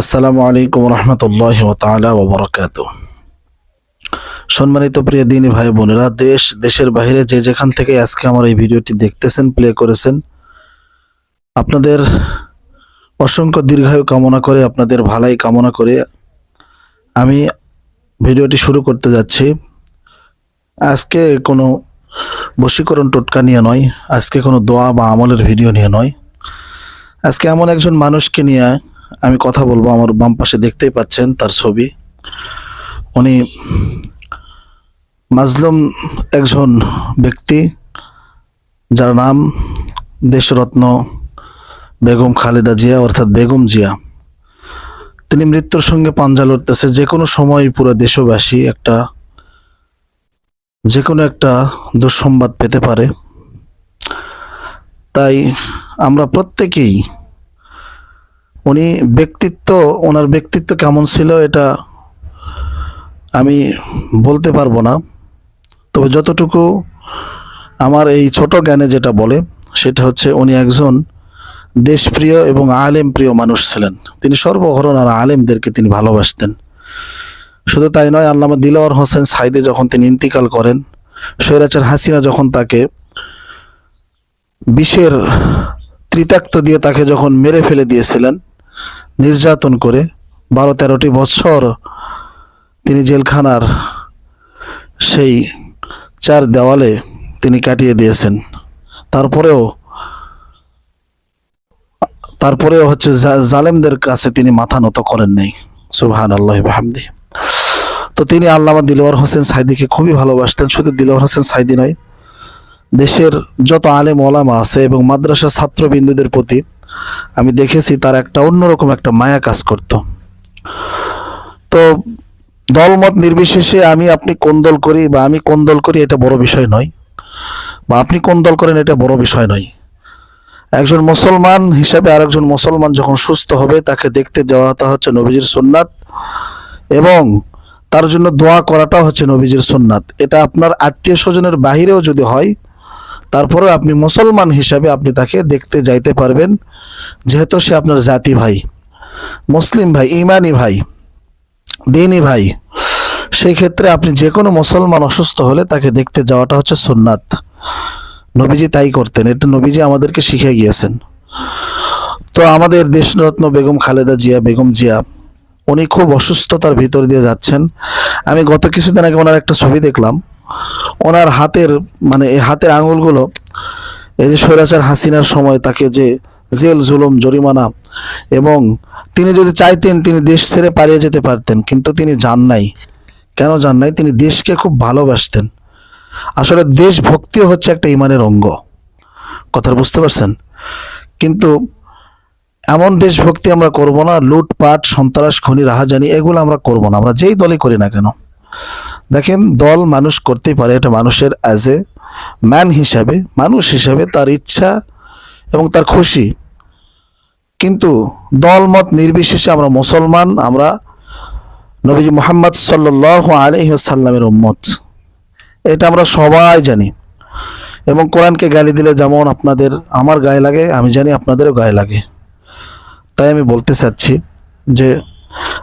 আসসালামু আলাইকুম রহমতুল্লাহ তালা ওবরাকাত সম্মানিত প্রিয় দিনী ভাই বোনেরা, দেশ, দেশের বাইরে যে যেখান থেকে আজকে আমার এই ভিডিওটি দেখতেছেন, প্লে করেছেন, আপনাদের অসংখ্য দীর্ঘায়ু কামনা করে, আপনাদের ভালাই কামনা করে আমি ভিডিওটি শুরু করতে যাচ্ছি। আজকে কোনো বশীকরণ টোটকা নিয়ে নয়, আজকে কোনো দোয়া বা আমলের ভিডিও নিয়ে নয়। আজকে এমন একজন মানুষকে নিয়ে আমি কথা বলব, আমার বাম পাশে দেখতেই পাচ্ছেন তার ছবি। উনি মাজলুম একজন ব্যক্তি, যার নাম দেশরত্ন বেগম খালেদা জিয়া, অর্থাৎ বেগম জিয়া। তিনি মৃত্যুর সঙ্গে পাঞ্জা লড়তেছে। যে কোনো সময় পুরো দেশবাসী একটা, যে কোনো একটা দুঃসংবাদ পেতে পারে। তাই আমরা প্রত্যেকেই উনি ব্যক্তিত্ব, ওনার ব্যক্তিত্ব কেমন ছিল এটা আমি বলতে পারব না। তবে যতটুকু আমার এই ছোট জ্ঞানে যেটা বলে, সেটা হচ্ছে উনি একজন দেশপ্রিয় এবং আলেম প্রিয় মানুষ ছিলেন। তিনি সর্বঘরনার আলেমদেরকে তিনি ভালোবাসতেন। শুধু তাই নয়, আল্লামা দিলাওয়ার হোসেন সাইদে যখন তিনি ইন্তিকাল করেন, স্বৈরাচার হাসিনা যখন তাকে বিষের ত্রিতাক্ত দিয়ে তাকে যখন মেরে ফেলে দিয়েছিলেন নির্যাতন করে বারো তেরোটি বছর তিনি জেলখানার সেই চার দেওয়ালে তিনি কাটিয়ে দিয়েছেন। তারপরেও তারপরেও হচ্ছে জালেমদের কাছে তিনি মাথা নত করেন নাই। সুবহান আল্লাহ হামদি তো তিনি আল্লামা দিলওয়ার হোসেন সাইদিকে খুবই ভালোবাসতেন। শুধু দিলওয়ার হোসেন সাইদি নয়, দেশের যত আলেম ওলামা আছে এবং মাদ্রাসা ছাত্রবিন্দুদের প্রতি আমি দেখেছি তার একটা অন্যরকম একটা মায়া কাজ করত। তো দলমত নির্বিশেষে আমি আপনি কোন দল করি বা আমি কোন দল করি এটা বড় বিষয় নয়, বা আপনি কোন দল করেন এটা বড় বিষয় নয়। একজন মুসলমান হিসাবে আরেকজন মুসলমান যখন সুস্থ হবে, তাকে দেখতে যাওয়াটা হচ্ছে নবীজির সুন্নাত এবং তার জন্য দোয়া করাটা হচ্ছে নবীজির সুন্নাত। এটা আপনার আত্মীয় স্বজনের বাহিরেও যদি হয়, তারপরেও আপনি মুসলমান হিসাবে আপনি তাকে দেখতে যাইতে পারবেন। যেহেতু সে আপনার জাতি ভাই, মুসলিম ভাই, ইমানি ভাই, দিনী ভাই সেই ক্ষেত্রে আপনি যে কোনো মুসলমান অসুস্থ হলে তাকে দেখতে যাওয়াটা হচ্ছে সুন্নাত। নবীজি তাই করতেন, এটা নবীজি আমাদেরকে শিখে গিয়েছেন। তো আমাদের দেশরত্ন বেগম খালেদা জিয়া, বেগম জিয়া, উনি খুব অসুস্থতার ভিতর দিয়ে যাচ্ছেন। আমি গত কিছুদিন আগে ওনার একটা ছবি দেখলাম। ওনার হাতের মানে এই হাতের আঙুলগুলো, এই যে স্বৈরাচার হাসিনার সময় তাকে যে জেল, জুলুম, জরিমানা এবং তিনি যদি চাইতেন তিনি দেশ ছেড়ে পালিয়ে যেতে পারতেন, কিন্তু তিনি যান নাই। কেন যান নাই? তিনি দেশকে খুব ভালোবাসতেন। আসলে দেশভক্তিও হচ্ছে একটা ইমানের অঙ্গ। কথাটা বুঝতে পারছেন? কিন্তু এমন দেশভক্তি আমরা করব না, লুটপাট, সন্ত্রাস, খনি, রাহাজানি, এগুলো আমরা করব না। আমরা যেই দলই করি না কেন? দেখেন, দল মানুষ করতেই পারে, এটা মানুষের অ্যাজ এ ম্যান হিসাবে, মানুষ হিসাবে তার ইচ্ছা এবং তার খুশি। কিন্তু দলমত নির্বিশেষে আমরা মুসলমান, আমরা নবীজি মোহাম্মদ সাল্লাহ আলহিসাল্লামের উম্মত। এটা আমরা সবাই জানি। এবং কোরআনকে গালি দিলে যেমন আপনাদের আমার গায়ে লাগে, আমি জানি আপনাদেরও গায়ে লাগে। তাই আমি বলতে চাচ্ছি যে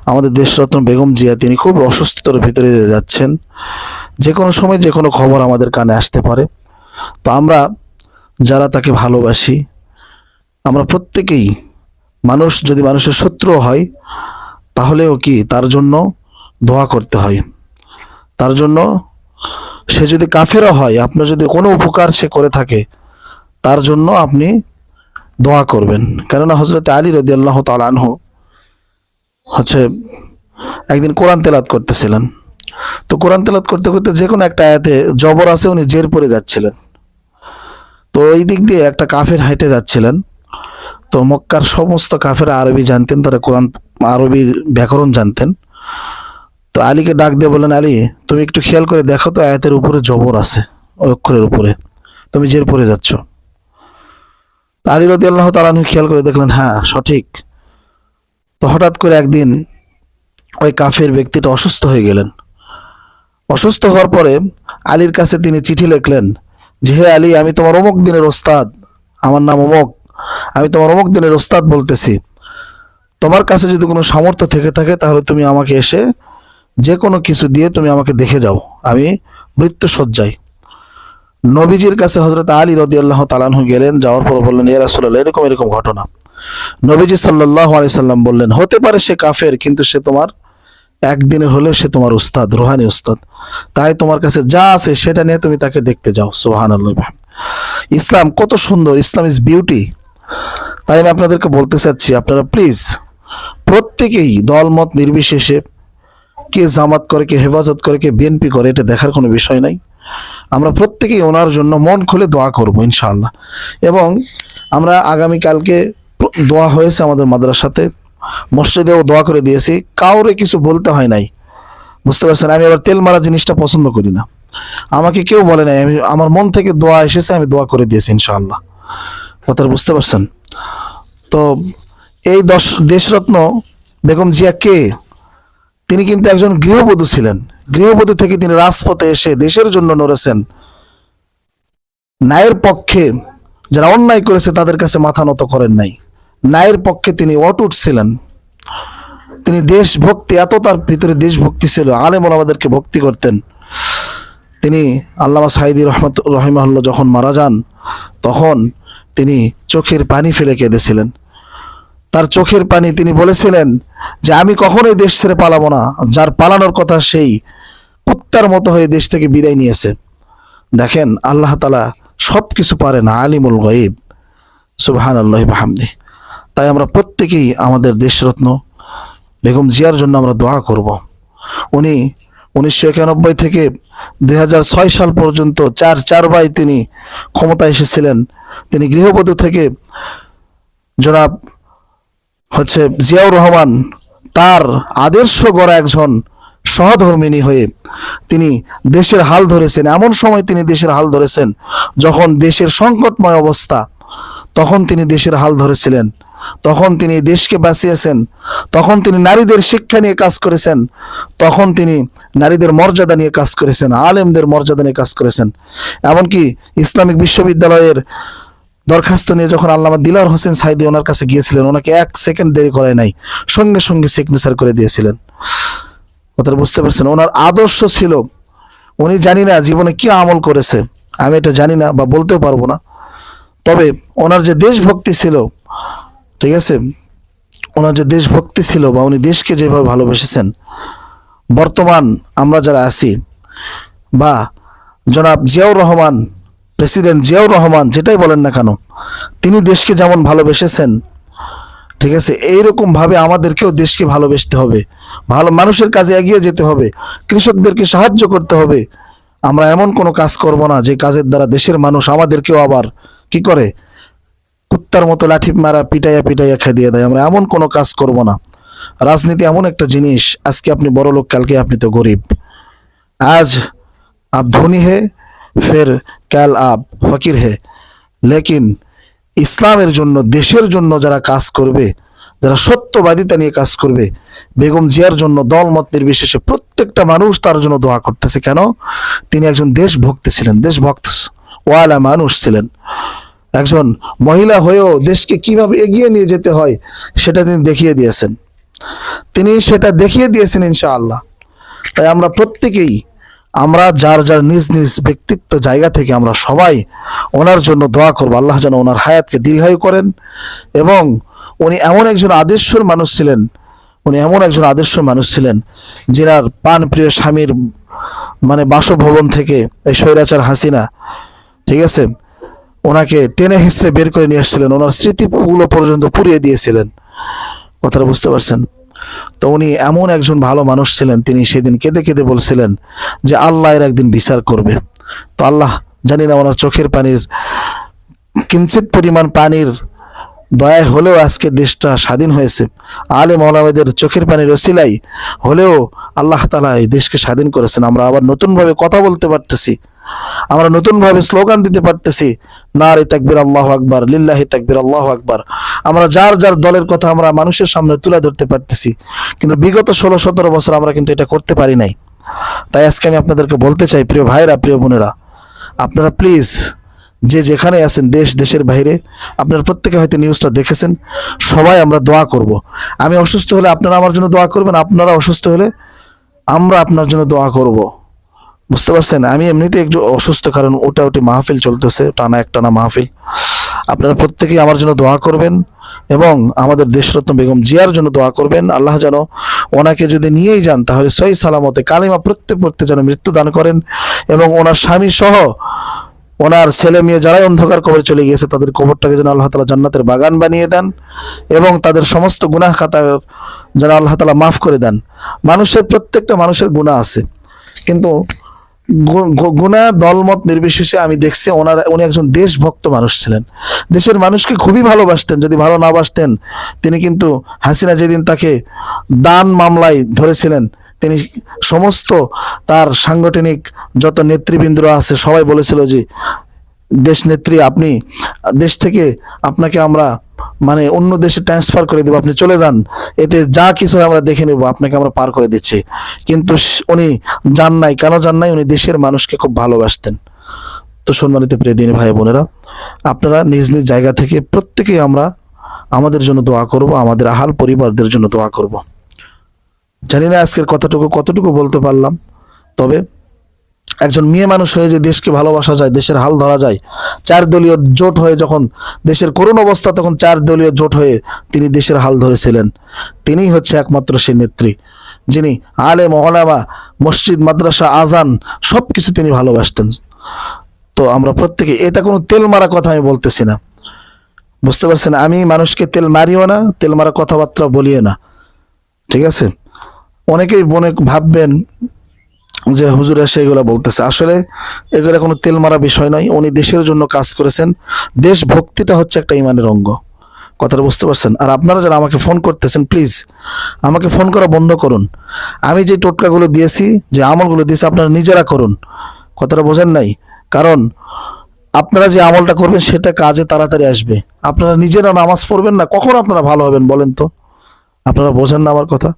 আমাদের দেশরত্ন বেগম জিয়া, তিনি খুব অসুস্থতার ভিতরে যাচ্ছেন। যে কোনো সময় যে কোনো খবর আমাদের কানে আসতে পারে। তো আমরা যারা তাকে ভালোবাসি আমরা প্রত্যেকেই মানুষ, যদি মানুষের শত্রু হয়, তাহলেও কি তার জন্য দোয়া করতে হয়? তার জন্য সে যদি কাফেরও হয়, আপনার যদি কোনো উপকার সে করে থাকে, তার জন্য আপনি দোয়া করবেন। কেননা হজরত আলী রদি আল্লাহ তালানহ হচ্ছে একদিন কোরআন তেলাত করতেছিলেন। তো কোরআন তেলাত করতে করতে যে কোনো একটা আয়াতে জবর আছে, উনি জের পড়ে যাচ্ছিলেন। তো এই দিক দিয়ে একটা কাফের হাইটে যাচ্ছিলেন। তো মক্কার সমস্ত কাফের আরবি জানতেন, তারা কোরআন, আরবি ব্যাকরণ জানতেন। তো আলীকে ডাক দিয়ে বললেন, আলী, তুমি একটু খেয়াল করে দেখো তো, আয়াতের উপরে জবর আছে, অক্ষরের উপরে। তুমি জের পরে যাচ্ছ। আলী রদি আল্লাহ তালানু খেয়াল করে দেখলেন হ্যাঁ সঠিক। তো হঠাৎ করে একদিন ওই কাফের ব্যক্তিটা অসুস্থ হয়ে গেলেন। অসুস্থ হওয়ার পরে আলীর কাছে তিনি চিঠি লিখলেন, যে হে আলী, আমি তোমার অমুক দিনের ওস্তাদ, আমার নাম অমুক। আমি তোমার অমুক দিনের ওস্তাদ বলতেছি। তোমার কাছে যদি কোনো সামর্থ্য থেকে থাকে, তাহলে তুমি আমাকে এসে যে কোনো কিছু দিয়ে তুমি আমাকে দেখে যাও। আমি মৃত্যু সজ্জায় নবীজির কাছে হজরত আলী রদি আল্লাহ তালানহু গেলেন, যাওয়ার পর বললেন, এ রাসূলুল্লাহ, এরকম এরকম ঘটনা। নবীজি সাল্লাহ আলি সাল্লাম বললেন, হতে পারে সে কাফের, কিন্তু সে তোমার একদিনের হলে সে তোমার উস্তাদ রুহানি উস্তাদ তাই তোমার কাছে যা আছে, সেটা নিয়ে তুমি তাকে দেখতে যাও। সুহান ইসলাম কত সুন্দর, ইসলাম ইজ বিউটি তাই আমি আপনাদেরকে বলতে চাচ্ছি, আপনারা প্লিজ প্রত্যেকেই দলমত নির্বিশেষে কে জামাত করে, কে হেফাজত করে, কে বিএনপি করে, এটা দেখার কোনো বিষয় নাই। আমরা প্রত্যেকেই ওনার জন্য মন খুলে দোয়া করব ইনশাআল্লাহ। এবং আমরা আগামীকালকে দোয়া হয়েছে আমাদের মাদ্রাসাতে, মসজিদেও দোয়া করে দিয়েছি। কাউরে কিছু বলতে হয় নাই। বুঝতে পারছেন? আমি আবার তেল মারা জিনিসটা পছন্দ করি না। আমাকে কেউ বলে নাই, আমি আমার মন থেকে দোয়া এসেছে, আমি দোয়া করে দিয়েছি ইনশাআল্লাহ। কথাটা বুঝতে পারছেন? তো এই দশ, দেশরত্ন বেগম জিয়া কে? তিনি কিন্তু একজন গৃহবধূ ছিলেন। গৃহবধূ থেকে তিনি রাজপথে এসে দেশের জন্য নড়েছেন। ন্যায়ের পক্ষে যারা অন্যায় করেছে, তাদের কাছে মাথা নত করেন নাই। ন্যায়ের পক্ষে তিনি অটুট ছিলেন। তিনি দেশভক্তি, এত তার ভিতরে দেশভক্তি ছিল আলেম আমাদেরকে ভক্তি করতেন। তিনি আল্লামা সাইদি রহমত, রহিমাহুল্লাহ যখন মারা যান, তখন তিনি চোখের পানি ফেলে কেঁদেছিলেন। তার চোখের পানি তিনি বলেছিলেন যে, আমি কখনোই দেশ ছেড়ে পালাবো না। যার পালানোর কথা সেই কুত্তার মতো হয়ে দেশ থেকে বিদায় নিয়েছে। দেখেন, আল্লাহ তালা সব কিছু পারেন, আলিমুল গয়েব। সুবহান আল্লাহ বাহামদি তাই আমরা প্রত্যেকেই আমাদের দেশরত্ন বেগম জিয়ার জন্য আমরা দোয়া করব। উনি উনিশশো একানব্বই থেকে দুই সাল পর্যন্ত চার, চারবার তিনি ক্ষমতায় এসেছিলেন। তিনি গৃহবধূ থেকে জনাব হচ্ছে জিয়াউর রহমান তার আদর্শ গড়া একজন সহধর্মিনী হয়ে তিনি দেশের হাল ধরেছেন। এমন সময় তিনি দেশের হাল ধরেছেন, যখন দেশের সংকটময় অবস্থা, তখন তিনি দেশের হাল ধরেছিলেন। তখন তিনি দেশকে বাঁচিয়েছেন, তখন তিনি নারীদের শিক্ষা নিয়ে কাজ করেছেন, তখন তিনি নারীদের মর্যাদা নিয়ে কাজ করেছেন, আলেমদের মর্যাদা নিয়ে কাজ করেছেন। এমনকি ইসলামিক বিশ্ববিদ্যালয়ের দরখাস্ত নিয়ে যখন আল্লামা দিলার হোসেন সাইদি ওনার কাছে গিয়েছিলেন, ওনাকে এক সেকেন্ড দেরি করে নাই, সঙ্গে সঙ্গে সিগনেচার করে দিয়েছিলেন। কথাটা বুঝতে পারছেন? ওনার আদর্শ ছিল, উনি জানি না জীবনে কি আমল করেছে, আমি এটা জানি না বা বলতেও পারব না। তবে ওনার যে দেশভক্তি ছিল, ঠিক আছে? ওনার যে দেশভক্তি ছিল বা উনি দেশকে যেভাবে ভালোবেসেছেন, বর্তমান আমরা যারা আছি, বা জনাব জিয়াউর রহমান প্রেসিডেন্ট জিয়াউর রহমান যেটাই বলেন না কেন, তিনি দেশকে যেমন ভালোবেসেছেন, ঠিক আছে, এইরকমভাবে আমাদেরকেও দেশকে ভালোবেসতে হবে। ভালো মানুষের কাজে এগিয়ে যেতে হবে, কৃষকদেরকে সাহায্য করতে হবে। আমরা এমন কোনো কাজ করব না যে কাজের দ্বারা দেশের মানুষ আমাদেরকেও আবার কি করে? কুত্তার মতো লাঠি মারা, পিটাইয়া পিটাইয়া খেদিয়ে দেয়। আমরা এমন কোনো কাজ করব না। রাজনীতি এমন একটা জিনিস, আজকে আপনি বড় লোক, কালকে আপনি তো গরিব। আজ আপ ধনী হে, ফের কাল আপ ফকির হে। লেকিন ইসলামের জন্য, দেশের জন্য যারা কাজ করবে, যারা সত্যবাদিতা নিয়ে কাজ করবে, বেগম জিয়ার জন্য দলমত নির্বিশেষে প্রত্যেকটা মানুষ তার জন্য দোয়া করতেছে। কেন? তিনি একজন দেশভক্তি ছিলেন, দেশভক্ত ওয়ালা মানুষ ছিলেন। একজন মহিলা হয়েও দেশকে কীভাবে এগিয়ে নিয়ে যেতে হয়, সেটা তিনি দেখিয়ে দিয়েছেন। তিনি সেটা দেখিয়ে দিয়েছেন ইনশাআল্লাহ। তাই আমরা প্রত্যেকেই আমরা যার যার নিজ নিজ ব্যক্তিত্ব জায়গা থেকে আমরা সবাই ওনার জন্য দোয়া করব। আল্লাহ যেন ওনার হায়াতকে দীর্ঘায়ু করেন এবং উনি এমন একজন আদর্শর মানুষ ছিলেন, উনি এমন একজন আদর্শ মানুষ ছিলেন যিনার পান প্রিয় স্বামীর মানে বাসভবন থেকে এই স্বৈরাচার হাসিনা, ঠিক আছে, ওনাকে টেনে হিসড়ে বের করে নিয়ে এসেছিলেন ওনার স্মৃতিগুলো পর্যন্ত পুড়িয়ে দিয়েছিলেন। কথাটা বুঝতে পারছেন? তো উনি এমন একজন ভালো মানুষ ছিলেন, তিনি সেদিন কেঁদে কেঁদে বলছিলেন যে আল্লাহ এর একদিন বিচার করবে। তো আল্লাহ, জানি না ওনার চোখের পানির কিঞ্চিত পরিমাণ পানির দয়ায় হলেও আজকে দেশটা স্বাধীন হয়েছে। আলে মৌলামেদের চোখের পানির ওসিলাই হলেও আল্লাহ তালা এই দেশকে স্বাধীন করেছেন। আমরা আবার নতুনভাবে কথা বলতে পারতেছি। আমরা নতুনভাবে স্লোগান দিতে পারতেছি, নারে তাকবির আল্লাহ আকবার, লিল্লাহি তাকবির আল্লাহ আকবার। আমরা যার যার দলের কথা আমরা মানুষের সামনে তুলে ধরতে পারতেছি, কিন্তু বিগত ষোলো সতেরো বছর আমরা কিন্তু এটা করতে পারি নাই। তাই আজকে আমি আপনাদেরকে বলতে চাই, প্রিয় ভাইরা প্রিয় বোনেরা, আপনারা প্লিজ যে যেখানে আছেন, দেশ, দেশের বাইরে, আপনারা প্রত্যেকে হয়তো নিউজটা দেখেছেন, সবাই আমরা দোয়া করব। আমি অসুস্থ হলে আপনারা আমার জন্য দোয়া করবেন, আপনারা অসুস্থ হলে আমরা আপনার জন্য দোয়া করব। বুঝতে পারছেন? আমি এমনিতে একটু অসুস্থ, কারণ ওটা ওটি মাহফিল চলতেছে, টানা একটানা মাহফিল। আপনারা প্রত্যেকেই আমার জন্য দোয়া করবেন এবং আমাদের দেশরত্ন বেগম জিয়ার জন্য দোয়া করবেন। আল্লাহ যেন ওনাকে যদি নিয়েই যান, তাহলে সই সালামতে কালিমা প্রত্যেক প্রত্যেক যেন মৃত্যু দান করেন এবং ওনার স্বামী সহ ওনার ছেলে মেয়ে যারাই অন্ধকার কবরে চলে গিয়েছে, তাদের কবরটাকে যেন আল্লাহ তালা জান্নাতের বাগান বানিয়ে দেন এবং তাদের সমস্ত গুনাহ খাতা যেন আল্লাহ তালা মাফ করে দেন। মানুষের, প্রত্যেকটা মানুষের গুনাহ আছে। কিন্তু গুণা দলমত নির্বিশেষে আমি দেখছি ওনার, উনি একজন দেশভক্ত মানুষ ছিলেন। দেশের মানুষকে খুবই ভালোবাসতেন, যদি ভালো না বাসতেন, তিনি কিন্তু হাসিনা যেদিন তাকে দান মামলায় ধরেছিলেন, তিনি সমস্ত তার সাংগঠনিক যত নেতৃবৃন্দরা আছে, সবাই বলেছিল যে, দেশ নেত্রী, আপনি, দেশ থেকে আপনাকে আমরা মানে অন্য দেশে ট্রান্সফার করে দেবো, আপনি চলে যান। এতে যা কিছু আমরা দেখে নেব, আপনাকে আমরা পার করে দিচ্ছি। কিন্তু উনি যান নাই, কেন যান নাই? উনি দেশের মানুষকে খুব ভালোবাসতেন। তো সম্মানিত প্রিয় দিন ভাই বোনেরা, আপনারা নিজ নিজ জায়গা থেকে প্রত্যেকেই আমরা আমাদের জন্য দোয়া করব, আমাদের আহাল পরিবারদের জন্য দোয়া করব। জানি না আজকের কতটুকু কতটুকু বলতে পারলাম, তবে একজন মেয়ে মানুষ হয়ে যে দেশকে ভালোবাসা যায়, দেশের হাল ধরা যায় চার দলীয় জোট হয়ে যখন দেশের করুণ অবস্থা, তখন চার দলীয় জোট হয়ে তিনি দেশের হাল ধরেছিলেন। তিনিই হচ্ছে একমাত্র সেই নেত্রী, যিনি আলে মহলামা মসজিদ, মাদ্রাসা, আজান সব কিছু তিনি ভালোবাসতেন। তো আমরা প্রত্যেকে, এটা কোনো তেল মারা কথা আমি বলতেছি না। বুঝতে পারছেন, আমি মানুষকে তেল মারিও না, তেল মারা কথাবার্তা বলিও না। ঠিক আছে? অনেকেই মনে ভাববেন যে হুজুর এসে এগুলো বলতেছে। আসলে এগুলো কোনো তেল মারা বিষয় নয়, উনি দেশের জন্য কাজ করেছেন। দেশ ভক্তিটা হচ্ছে একটা ইমানের অঙ্গ। কথাটা বুঝতে পারছেন? আর আপনারা যারা আমাকে ফোন করতেছেন প্লিজ আমাকে ফোন করা বন্ধ করুন। আমি যে টোটকাগুলো দিয়েছি, যে আমলগুলো দিয়েছি, আপনারা নিজেরা করুন। কথাটা বোঝেন নাই? কারণ আপনারা যে আমলটা করবেন, সেটা কাজে তাড়াতাড়ি আসবে। আপনারা নিজেরা নামাজ পড়বেন না, কখন আপনারা ভালো হবেন বলেন তো? আপনারা বোঝেন না আমার কথা?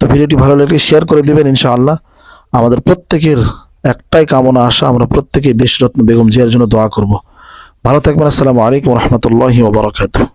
তো ভিডিওটি ভালো লাগলে শেয়ার করে দেবেন ইনশাআল্লাহ। আমাদের প্রত্যেকের একটাই কামনা আশা, আমরা প্রত্যেকেই দেশরত্ন বেগম জিয়ার জন্য দোয়া করব। ভালো থাকবেন, আসসালামু আলাইকুম রহমতুল্লাহি ওবরাকাতুহ